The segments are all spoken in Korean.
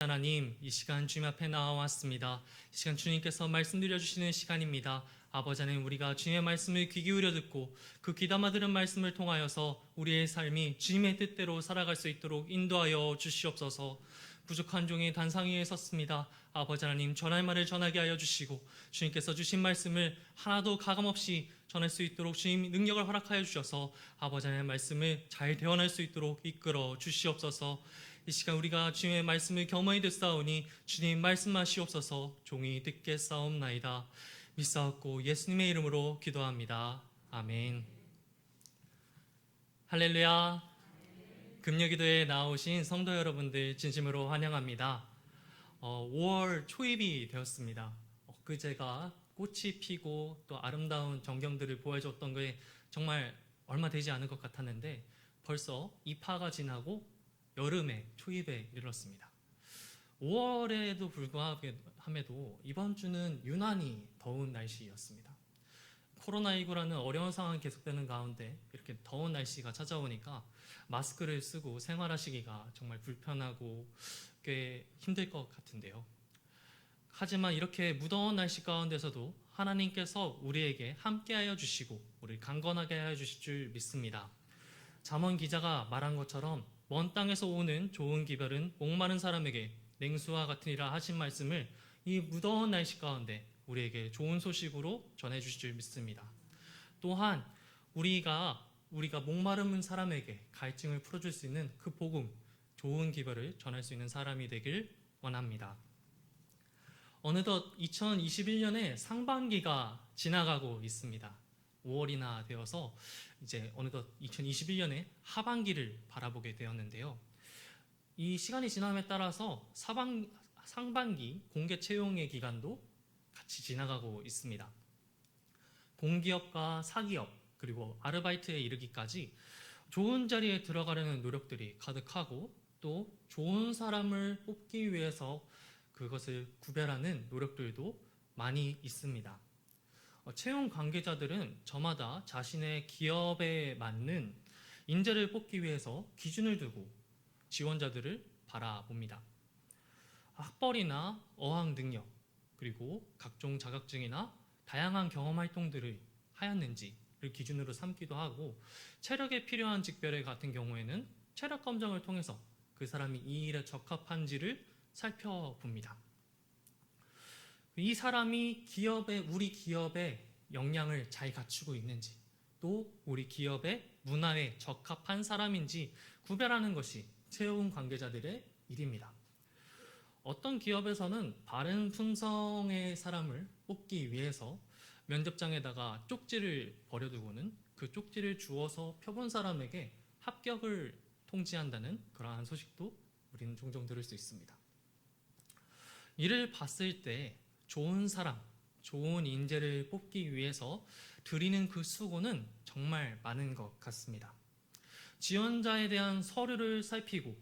하나님, 이 시간 주님 앞에 나와왔습니다. 이 시간 주님께서 말씀 드려 주시는 시간입니다. 아버지 하나님, 우리가 주님의 말씀을 귀 기울여 듣고 그 귀담아 들은 말씀을 통하여서 우리의 삶이 주님의 뜻대로 살아갈 수 있도록 인도하여 주시옵소서. 부족한 종이 단상 위에 섰습니다. 아버지 하나님, 전할 말을 전하게 하여 주시고 주님께서 주신 말씀을 하나도 가감없이 전할 수 있도록 주님 능력을 허락하여 주셔서 아버지 하나님의 말씀을 잘 대원할 수 있도록 이끌어 주시옵소서. 이 시간 우리가 주님의 말씀을 겸허히 듣사오니 주님 말씀하시옵소서. 종이 듣겠사옵나이다. 믿사옵고 예수님의 이름으로 기도합니다. 아멘. 할렐루야. 금요기도에 나오신 성도 여러분들 진심으로 환영합니다. 어, 5월 초입이 되었습니다. 엊그제가 꽃이 피고 또 아름다운 전경들을 보여줬던 게 정말 얼마 되지 않은 것 같았는데 벌써 입하가 지나고 여름의 초입에 이르렀습니다. 5월에도 불구함에도 이번 주는 유난히 더운 날씨였습니다. 코로나19라는 어려운 상황이 계속되는 가운데 이렇게 더운 날씨가 찾아오니까 마스크를 쓰고 생활하시기가 정말 불편하고 꽤 힘들 것 같은데요. 하지만 이렇게 무더운 날씨 가운데서도 하나님께서 우리에게 함께하여 주시고 우리를 강건하게 하여 주실 줄 믿습니다. 잠언 기자가 말한 것처럼 먼 땅에서 오는 좋은 기별은 목마른 사람에게 냉수와 같으니라 하신 말씀을 이 무더운 날씨 가운데 우리에게 좋은 소식으로 전해 주실 줄 믿습니다. 또한 우리가 우리가 목마른 사람에게 갈증을 풀어 줄 수 있는 그 복음, 좋은 기별을 전할 수 있는 사람이 되길 원합니다. 어느덧 2021년의 상반기가 지나가고 있습니다. 5월이나 되어서 이제 어느덧 2021년의 하반기를 바라보게 되었는데요. 이 시간이 지남에 따라서 사방, 상반기 공개 채용의 기간도 같이 지나가고 있습니다. 공기업과 사기업 그리고 아르바이트에 이르기까지 좋은 자리에 들어가려는 노력들이 가득하고 또 좋은 사람을 뽑기 위해서 그것을 구별하는 노력들도 많이 있습니다. 어, 채용 관계자들은 저마다 자신의 기업에 맞는 인재를 뽑기 위해서 기준을 두고 지원자들을 바라봅니다. 학벌이나 어학 능력, 그리고 각종 자격증이나 다양한 경험 활동들을 하였는지를 기준으로 삼기도 하고 체력에 필요한 직별의 같은 경우에는 체력 검정을 통해서 그 사람이 이 일에 적합한지를 살펴봅니다. 이 사람이 기업에 우리 기업의 역량을 잘 갖추고 있는지 또 우리 기업의 문화에 적합한 사람인지 구별하는 것이 채용 관계자들의 일입니다. 어떤 기업에서는 바른 품성의 사람을 뽑기 위해서 면접장에다가 쪽지를 버려두고는 그 쪽지를 주어서 펴본 사람에게 합격을 통지한다는 그러한 소식도 우리는 종종 들을 수 있습니다. 이를 봤을 때 좋은 사람, 좋은 인재를 뽑기 위해서 드리는 그 수고는 정말 많은 것 같습니다. 지원자에 대한 서류를 살피고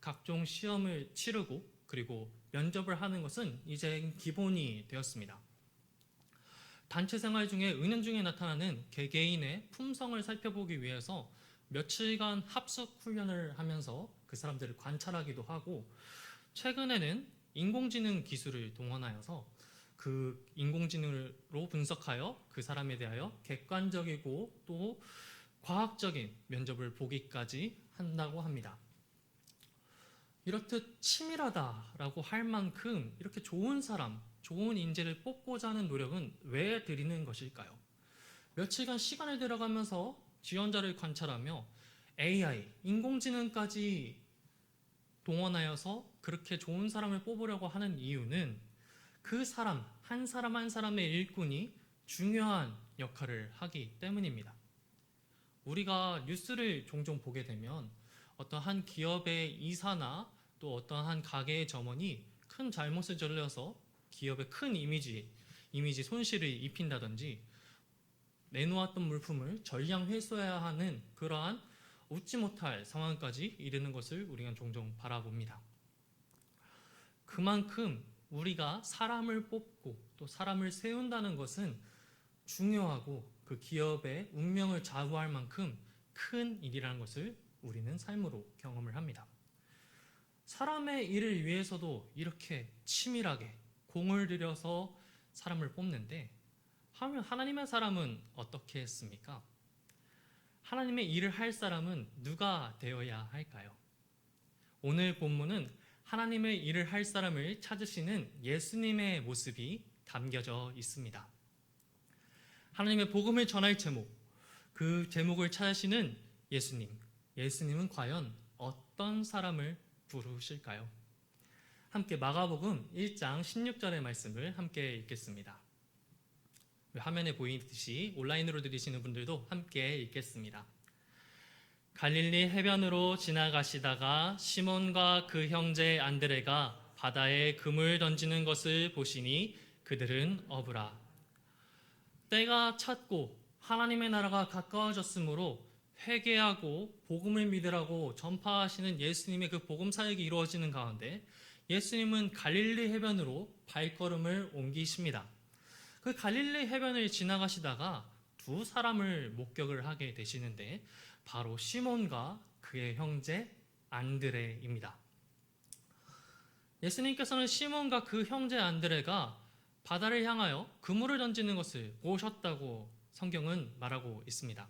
각종 시험을 치르고 그리고 면접을 하는 것은 이제 기본이 되었습니다. 단체 생활 중에 은연중에 나타나는 개개인의 품성을 살펴보기 위해서 며칠간 합숙 훈련을 하면서 그 사람들을 관찰하기도 하고 최근에는 인공지능 기술을 동원하여서 그 인공지능으로 분석하여 그 사람에 대하여 객관적이고 또 과학적인 면접을 보기까지 한다고 합니다. 이렇듯 치밀하다라고 할 만큼 이렇게 좋은 사람, 좋은 인재를 뽑고자 하는 노력은 왜 드리는 것일까요? 며칠간 시간을 들어가면서 지원자를 관찰하며 AI, 인공지능까지 동원하여서 그렇게 좋은 사람을 뽑으려고 하는 이유는 그 사람, 한 사람 한 사람의 일꾼이 중요한 역할을 하기 때문입니다. 우리가 뉴스를 종종 보게 되면 어떤 한 기업의 이사나 또 어떤 한 가게의 점원이 큰 잘못을 저질러서 기업의 큰 이미지, 이미지 손실을 입힌다든지 내놓았던 물품을 전량 회수해야 하는 그러한 웃지 못할 상황까지 이르는 것을 우리가 종종 바라봅니다. 그만큼 우리가 사람을 뽑고 또 사람을 세운다는 것은 중요하고 그 기업의 운명을 좌우할 만큼 큰 일이라는 것을 우리는 삶으로 경험을 합니다. 사람의 일을 위해서도 이렇게 치밀하게 공을 들여서 사람을 뽑는데 하나님의 사람은 어떻게 했습니까? 하나님의 일을 할 사람은 누가 되어야 할까요? 오늘 본문은 하나님의 일을 할 사람을 찾으시는 예수님의 모습이 담겨져 있습니다. 하나님의 복음을 전할 제목, 그 제목을 찾으시는 예수님. 예수님은 과연 어떤 사람을 부르실까요? 함께 마가복음 1장 16절의 말씀을 함께 읽겠습니다. 화면에 보이듯이 온라인으로 들으시는 분들도 함께 읽겠습니다. 갈릴리 해변으로 지나가시다가 시몬과 그 형제 안드레가 바다에 금을 던지는 것을 보시니 그들은 어부라. 때가 찼고 하나님의 나라가 가까워졌으므로 회개하고 복음을 믿으라고 전파하시는 예수님의 그 복음 사역이 이루어지는 가운데 예수님은 갈릴리 해변으로 발걸음을 옮기십니다. 그 갈릴리 해변을 지나가시다가 두 사람을 목격을 하게 되시는데 바로 시몬과 그의 형제 안드레입니다. 예수님께서는 시몬과 그 형제 안드레가 바다를 향하여 그물을 던지는 것을 보셨다고 성경은 말하고 있습니다.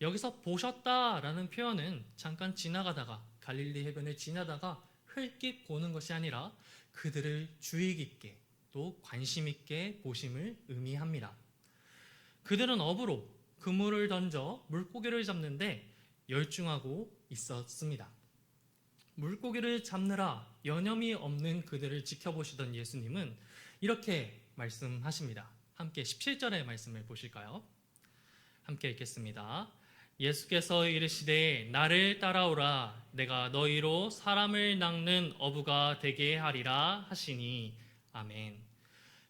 여기서 보셨다라는 표현은 잠깐 지나가다가 갈릴리 해변을 지나다가 흘낏 보는 것이 아니라 그들을 주의 깊게 또 관심 있게 보심을 의미합니다. 그들은 어부로 그물을 던져 물고기를 잡는데 열중하고 있었습니다. 물고기를 잡느라 여념이 없는 그들을 지켜보시던 예수님은 이렇게 말씀하십니다. 함께 17절의 말씀을 보실까요? 함께 읽겠습니다. 예수께서 이르시되 나를 따라오라 내가 너희로 사람을 낚는 어부가 되게 하리라 하시니 아멘.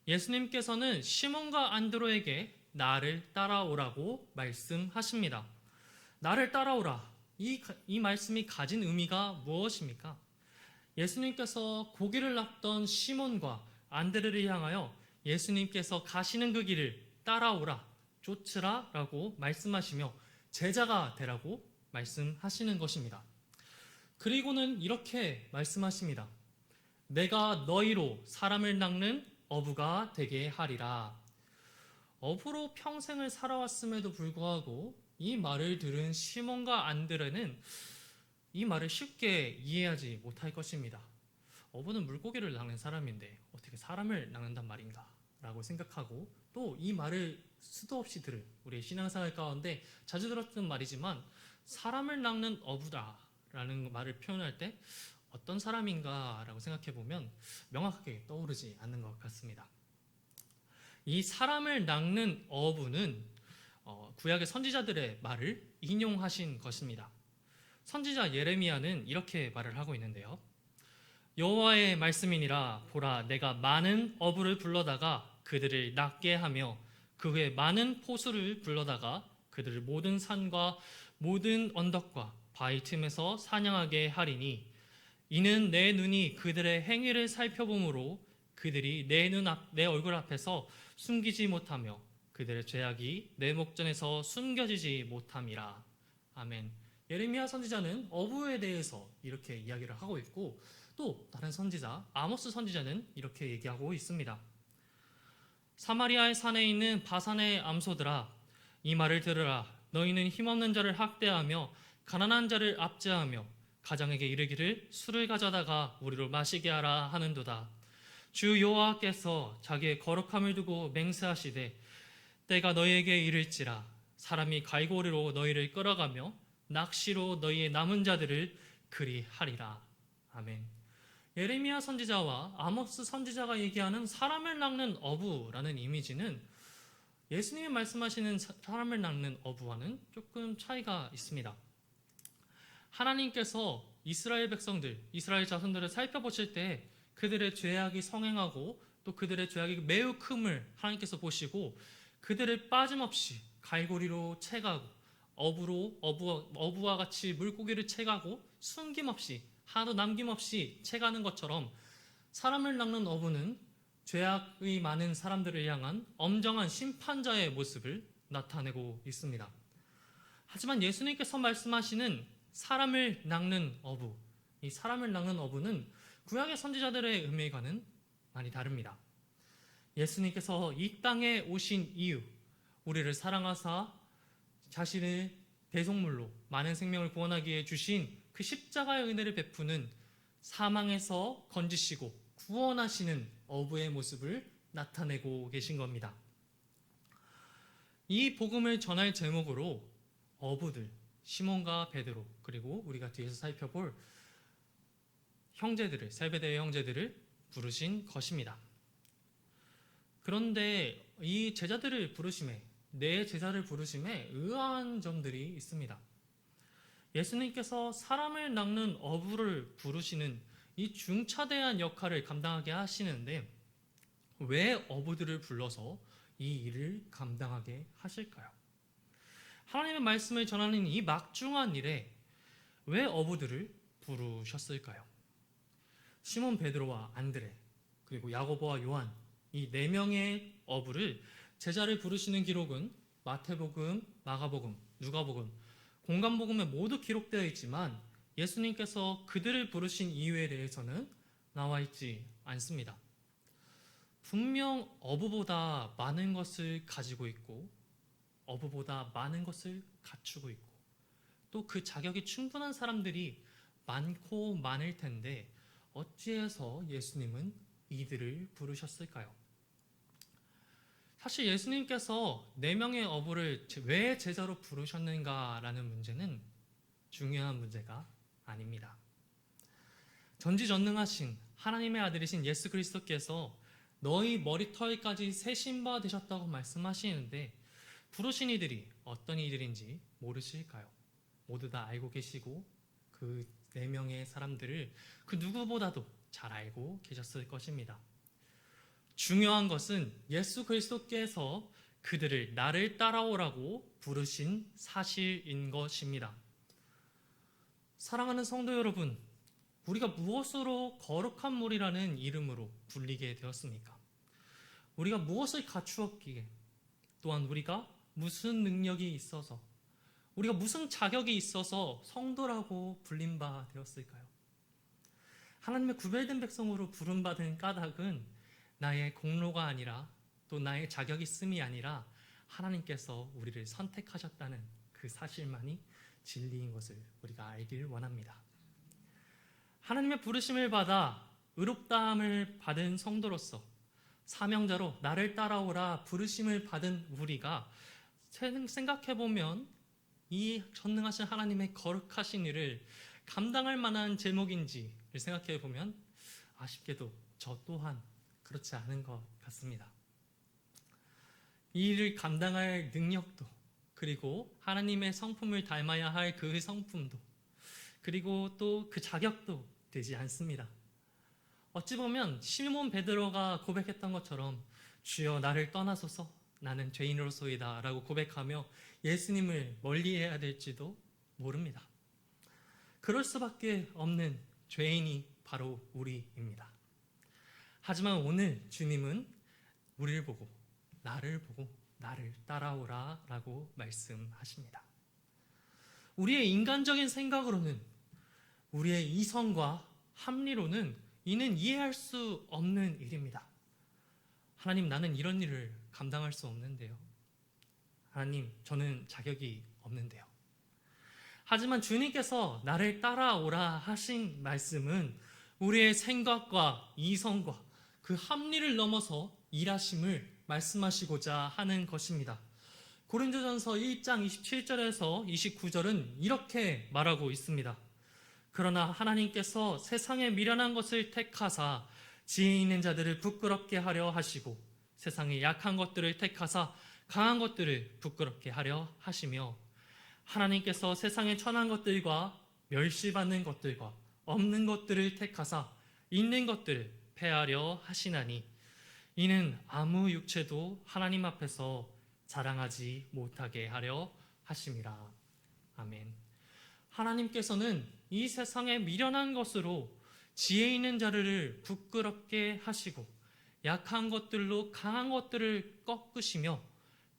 예수님께서는 시몬과 안드로에게 나를 따라오라고 말씀하십니다. 나를 따라오라. 이, 이 말씀이 가진 의미가 무엇입니까? 예수님께서 고기를 낚던 시몬과 안드레를 향하여 예수님께서 가시는 그 길을 따라오라, 쫓으라 라고 말씀하시며 제자가 되라고 말씀하시는 것입니다. 그리고는 이렇게 말씀하십니다. 내가 너희로 사람을 낚는 어부가 되게 하리라. 어부로 평생을 살아왔음에도 불구하고 이 말을 들은 시몬과 안드레는 이 말을 쉽게 이해하지 못할 것입니다. 어부는 물고기를 낚는 사람인데 어떻게 사람을 낚는단 말인가? 라고 생각하고 또 이 말을 수도 없이 들을 우리 신앙생활 가운데 자주 들었던 말이지만 사람을 낚는 어부다 라는 말을 표현할 때 어떤 사람인가 라고 생각해 보면 명확하게 떠오르지 않는 것 같습니다. 이 사람을 낚는 어부는 어, 구약의 선지자들의 말을 인용하신 것입니다. 선지자 예레미야는 이렇게 말을 하고 있는데요. 여호와의 말씀이니라 보라 내가 많은 어부를 불러다가 그들을 낚게 하며 그 후에 많은 포수를 불러다가 그들을 모든 산과 모든 언덕과 바위 틈에서 사냥하게 하리니 이는 내 눈이 그들의 행위를 살펴보므로 그들이 내 눈 앞 내 얼굴 앞에서 숨기지 못하며 그들의 죄악이 내 목전에서 숨겨지지 못함이라 아멘. 예레미야 선지자는 어부에 대해서 이렇게 이야기를 하고 있고 또 다른 선지자 아모스 선지자는 이렇게 얘기하고 있습니다. 사마리아의 산에 있는 바산의 암소들아 이 말을 들으라 너희는 힘없는 자를 학대하며 가난한 자를 압제하며 가장에게 이르기를 술을 가져다가 우리로 마시게 하라 하는도다 주 여호와께서 자기의 거룩함을 두고 맹세하시되 때가 너희에게 이를지라 사람이 갈고리로 너희를 끌어가며 낚시로 너희의 남은 자들을 그리하리라 아멘. 예레미야 선지자와 아모스 선지자가 얘기하는 사람을 낚는 어부라는 이미지는 예수님이 말씀하시는 사- 사람을 낚는 어부와는 조금 차이가 있습니다. 하나님께서 이스라엘 백성들, 이스라엘 자손들을 살펴보실 때 그들의 죄악이 성행하고 또 그들의 죄악이 매우 큼을 하나님께서 보시고 그들을 빠짐없이 갈고리로 채가고 어부로 어부, 어부와 같이 물고기를 채가고 숨김없이 하나도 남김없이 채가는 것처럼 사람을 낚는 어부는 죄악의 많은 사람들을 향한 엄정한 심판자의 모습을 나타내고 있습니다. 하지만 예수님께서 말씀하시는 사람을 낚는 어부, 이 사람을 낳는 어부는 구약의 선지자들의 의미와는 많이 다릅니다. 예수님께서 이 땅에 오신 이유, 우리를 사랑하사 자신의 대속물로 많은 생명을 구원하기 위해 주신 그 십자가의 은혜를 베푸는 사망에서 건지시고 구원하시는 어부의 모습을 나타내고 계신 겁니다. 이 복음을 전할 제목으로 어부들, 시몬과 베드로, 그리고 우리가 뒤에서 살펴볼 형제들을, 세베대의 형제들을 부르신 것입니다. 그런데 이 제자들을 부르심에, 내 제자를 부르심에 의아한 점들이 있습니다. 예수님께서 사람을 낚는 어부를 부르시는 이 중차대한 역할을 감당하게 하시는데 왜 어부들을 불러서 이 일을 감당하게 하실까요? 하나님의 말씀을 전하는 이 막중한 일에 왜 어부들을 부르셨을까요? 시몬 베드로와 안드레 그리고 야고보와 요한 이 네 명의 어부를 제자를 부르시는 기록은 마태복음, 마가복음, 누가복음, 공간복음에 모두 기록되어 있지만 예수님께서 그들을 부르신 이유에 대해서는 나와 있지 않습니다. 분명 어부보다 많은 것을 가지고 있고 어부보다 많은 것을 갖추고 있고 또 그 자격이 충분한 사람들이 많고 많을 텐데 어찌해서 예수님은 이들을 부르셨을까요? 사실 예수님께서 네 명의 어부를 왜 제자로 부르셨는가라는 문제는 중요한 문제가 아닙니다. 전지전능하신 하나님의 아들이신 예수 그리스도께서 너희 머리털까지 새 신 바 되셨다고 말씀하시는데 부르신 이들이 어떤 이들인지 모르실까요? 모두 다 알고 계시고 그 네 명의 사람들을 그 누구보다도 잘 알고 계셨을 것입니다. 중요한 것은 예수 그리스도께서 그들을 나를 따라오라고 부르신 사실인 것입니다. 사랑하는 성도 여러분, 우리가 무엇으로 거룩한 물이라는 이름으로 불리게 되었습니까? 우리가 무엇을 갖추었기에 또한 우리가 무슨 능력이 있어서 우리가 무슨 자격이 있어서 성도라고 불린 바 되었을까요? 하나님의 구별된 백성으로 부름받은 까닭은 나의 공로가 아니라 또 나의 자격이 있음이 아니라 하나님께서 우리를 선택하셨다는 그 사실만이 진리인 것을 우리가 알길 원합니다. 하나님의 부르심을 받아 의롭다함을 받은 성도로서 사명자로 나를 따라오라 부르심을 받은 우리가 생각해 보면 이 전능하신 하나님의 거룩하신 일을 감당할 만한 제목인지를 생각해 보면 아쉽게도 저 또한 그렇지 않은 것 같습니다. 이 일을 감당할 능력도 그리고 하나님의 성품을 닮아야 할 그 성품도 그리고 또 그 자격도 되지 않습니다. 어찌 보면 시몬 베드로가 고백했던 것처럼 주여 나를 떠나소서 나는 죄인으로소이다라고 고백하며 예수님을 멀리해야 될지도 모릅니다. 그럴 수밖에 없는 죄인이 바로 우리입니다. 하지만 오늘 주님은 우리를 보고 나를 보고 나를 따라오라라고 말씀하십니다. 우리의 인간적인 생각으로는 우리의 이성과 합리로는 이는 이해할 수 없는 일입니다. 하나님 나는 이런 일을 감당할 수 없는데요. 하나님 저는 자격이 없는데요. 하지만 주님께서 나를 따라오라 하신 말씀은 우리의 생각과 이성과 그 합리를 넘어서 일하심을 말씀하시고자 하는 것입니다. 고린도전서 1장 27절에서 29절은 이렇게 말하고 있습니다. 그러나 하나님께서 세상에 미련한 것을 택하사 지혜 있는 자들을 부끄럽게 하려 하시고 세상에 약한 것들을 택하사 강한 것들을 부끄럽게 하려 하시며 하나님께서 세상에 천한 것들과 멸시받는 것들과 없는 것들을 택하사 있는 것들을 패하려 하시나니 이는 아무 육체도 하나님 앞에서 자랑하지 못하게 하려 하심이라. 아멘. 하나님께서는 이 세상에 미련한 것으로 지혜 있는 자를 부끄럽게 하시고 약한 것들로 강한 것들을 꺾으시며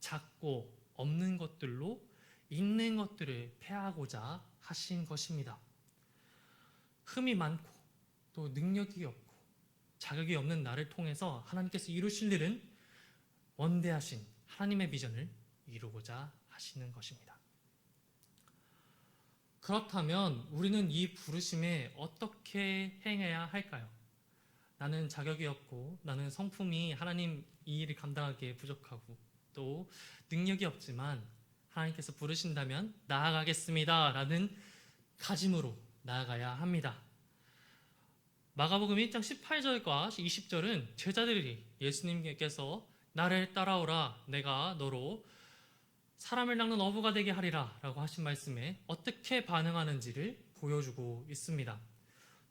작고 없는 것들로 있는 것들을 패하고자 하신 것입니다. 흠이 많고 또 능력이 없고 자격이 없는 나를 통해서 하나님께서 이루실 일은 원대하신 하나님의 비전을 이루고자 하시는 것입니다. 그렇다면 우리는 이 부르심에 어떻게 행해야 할까요? 나는 자격이 없고 나는 성품이 하나님 이 일을 감당하기에 부족하고 또 능력이 없지만 하나님께서 부르신다면 나아가겠습니다. 라는 가짐으로 나아가야 합니다. 마가복음 1장 18절과 20절은 제자들이 예수님께서 나를 따라오라 내가 너로 사람을 낚는 어부가 되게 하리라 라고 하신 말씀에 어떻게 반응하는지를 보여주고 있습니다.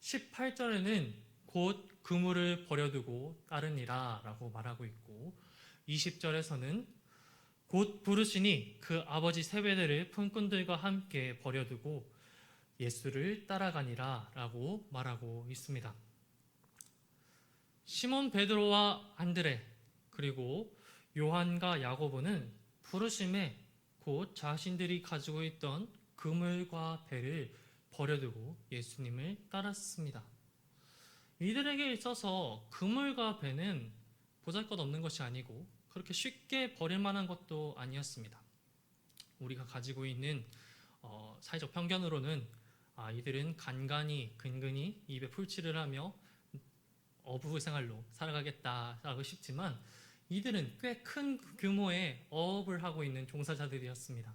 18절에는 곧 그물을 버려두고 따르니라 라고 말하고 있고 20절에서는 곧 부르시니 그 아버지 세배들을 품꾼들과 함께 버려두고 예수를 따라가니라 라고 말하고 있습니다. 시몬 베드로와 안드레 그리고 요한과 야고보는 부르심에 곧 자신들이 가지고 있던 그물과 배를 버려두고 예수님을 따랐습니다. 이들에게 있어서 그물과 배는 보잘것 없는 것이 아니고 그렇게 쉽게 버릴 만한 것도 아니었습니다. 우리가 가지고 있는 어, 사회적 편견으로는 아, 이들은 간간히 근근히 입에 풀칠을 하며 어부 생활로 살아가겠다라고 싶지만 이들은 꽤 큰 규모의 어업을 하고 있는 종사자들이었습니다.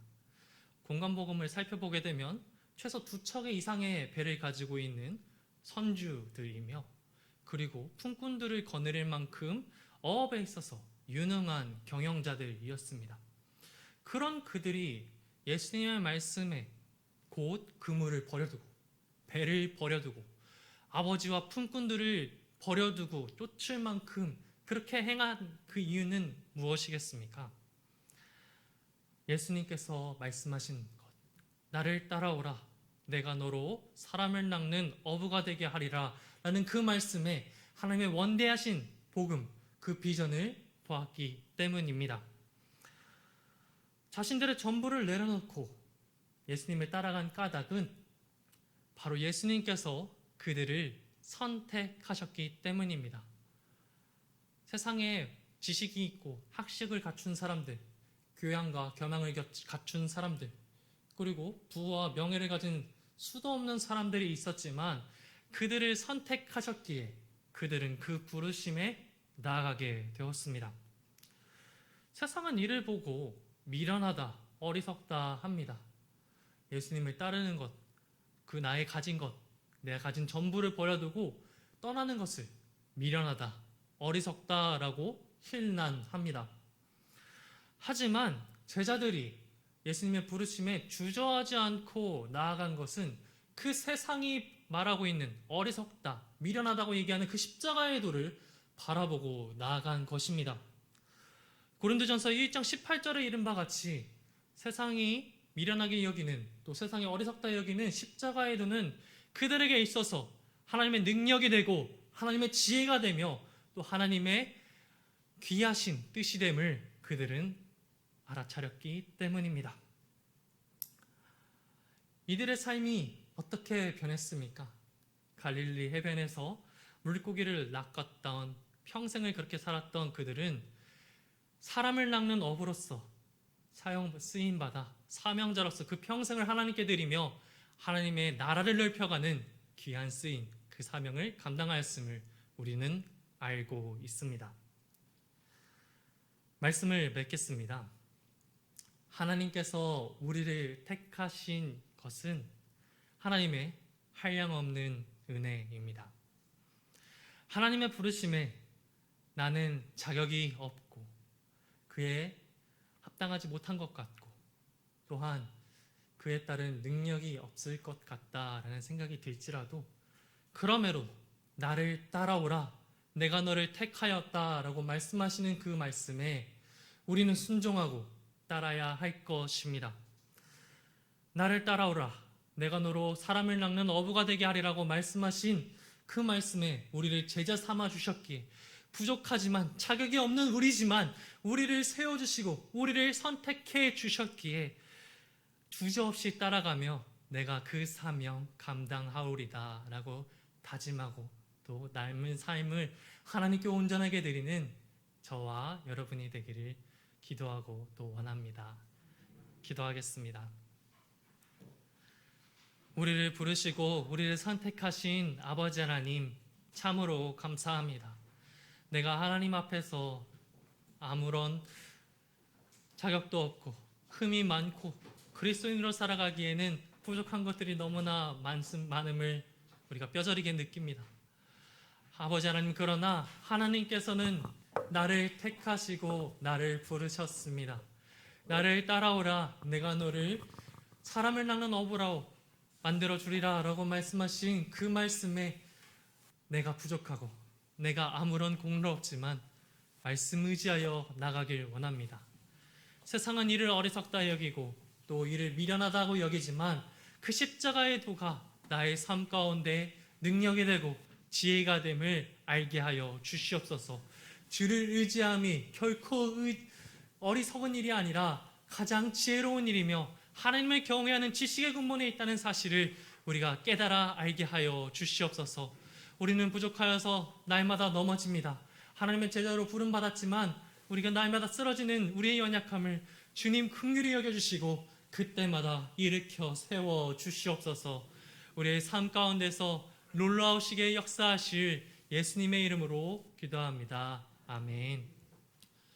공간복음을 살펴보게 되면 최소 두 척의 이상의 배를 가지고 있는 선주들이며 그리고 품꾼들을 거느릴 만큼 어업에 있어서 유능한 경영자들이었습니다. 그런 그들이 예수님의 말씀에 곧 그물을 버려두고 배를 버려두고 아버지와 품꾼들을 버려두고 쫓을 만큼 그렇게 행한 그 이유는 무엇이겠습니까? 예수님께서 말씀하신 것, 나를 따라오라. 내가 너로 사람을 낚는 어부가 되게 하리라. 라는 그 말씀에 하나님의 원대하신 복음, 그 비전을 보았기 때문입니다. 자신들의 전부를 내려놓고 예수님을 따라간 까닭은 바로 예수님께서 그들을 선택하셨기 때문입니다. 세상에 지식이 있고 학식을 갖춘 사람들, 교양과 겸양을 갖춘 사람들, 그리고 부와 명예를 가진 수도 없는 사람들이 있었지만 그들을 선택하셨기에 그들은 그 부르심에 나아가게 되었습니다. 세상은 이를 보고 미련하다, 어리석다 합니다. 예수님을 따르는 것, 그 나의 가진 것, 내가 가진 전부를 버려두고 떠나는 것을 미련하다, 어리석다라고 힐난합니다. 하지만 제자들이 예수님의 부르심에 주저하지 않고 나아간 것은 그 세상이 말하고 있는 어리석다, 미련하다고 얘기하는 그 십자가의 도를 바라보고 나아간 것입니다. 고린도전서 1장 18절에 이른 바 같이 세상이 미련하게 여기는 또 세상이 어리석다 여기는 십자가의 도는 그들에게 있어서 하나님의 능력이 되고 하나님의 지혜가 되며 또 하나님의 귀하신 뜻이 됨을 그들은 알아차렸기 때문입니다. 이들의 삶이 어떻게 변했습니까? 갈릴리 해변에서 물고기를 낚았던 평생을 그렇게 살았던 그들은 사람을 낚는 어부로서 사용 쓰임 받아 사명자로서 그 평생을 하나님께 드리며 하나님의 나라를 넓혀가는 귀한 쓰임 그 사명을 감당하였음을 우리는 알고 있습니다. 말씀을 맺겠습니다. 하나님께서 우리를 택하신 것은 하나님의 한량없는 은혜입니다. 하나님의 부르심에 나는 자격이 없고 그에 합당하지 못한 것 같고 또한 그에 따른 능력이 없을 것 같다라는 생각이 들지라도 그럼에도 나를 따라오라 내가 너를 택하였다라고 말씀하시는 그 말씀에 우리는 순종하고 따라야 할 것입니다. 나를 따라오라 내가 너로 사람을 낚는 어부가 되게 하리라고 말씀하신 그 말씀에 우리를 제자 삼아 주셨기에 부족하지만 자격이 없는 우리지만 우리를 세워 주시고 우리를 선택해 주셨기에 주저없이 따라가며 내가 그 사명 감당하오리다 라고 다짐하고 또 남은 삶을 하나님께 온전하게 드리는 저와 여러분이 되기를 기도하고 또 원합니다. 기도하겠습니다. 우리를 부르시고 우리를 선택하신 아버지 하나님 참으로 감사합니다. 내가 하나님 앞에서 아무런 자격도 없고 흠이 많고 그리스도인으로 살아가기에는 부족한 것들이 너무나 많음, 많음을 우리가 뼈저리게 느낍니다. 아버지 하나님 그러나 하나님께서는 나를 택하시고 나를 부르셨습니다. 나를 따라오라 내가 너를 사람을 낳는 어부라고 만들어 주리라라고 말씀하신 그 말씀에 내가 부족하고 내가 아무런 공로 없지만 말씀 의지하여 나가길 원합니다. 세상은 이를 어리석다 여기고 또 이를 미련하다고 여기지만 그 십자가의 도가 나의 삶 가운데 능력이 되고 지혜가 됨을 알게 하여 주시옵소서. 주를 의지함이 결코 의- 어리석은 일이 아니라 가장 지혜로운 일이며 하나님을 경외하는 지식의 근본에 있다는 사실을 우리가 깨달아 알게 하여 주시옵소서. 우리는 부족하여서 날마다 넘어집니다. 하나님의 제자로 부름 받았지만 우리가 날마다 쓰러지는 우리의 연약함을 주님 긍휼히 여겨 주시고 그때마다 일으켜 세워 주시옵소서. 우리의 삶 가운데서 놀라우시게 역사하실 예수님의 이름으로 기도합니다. 아멘.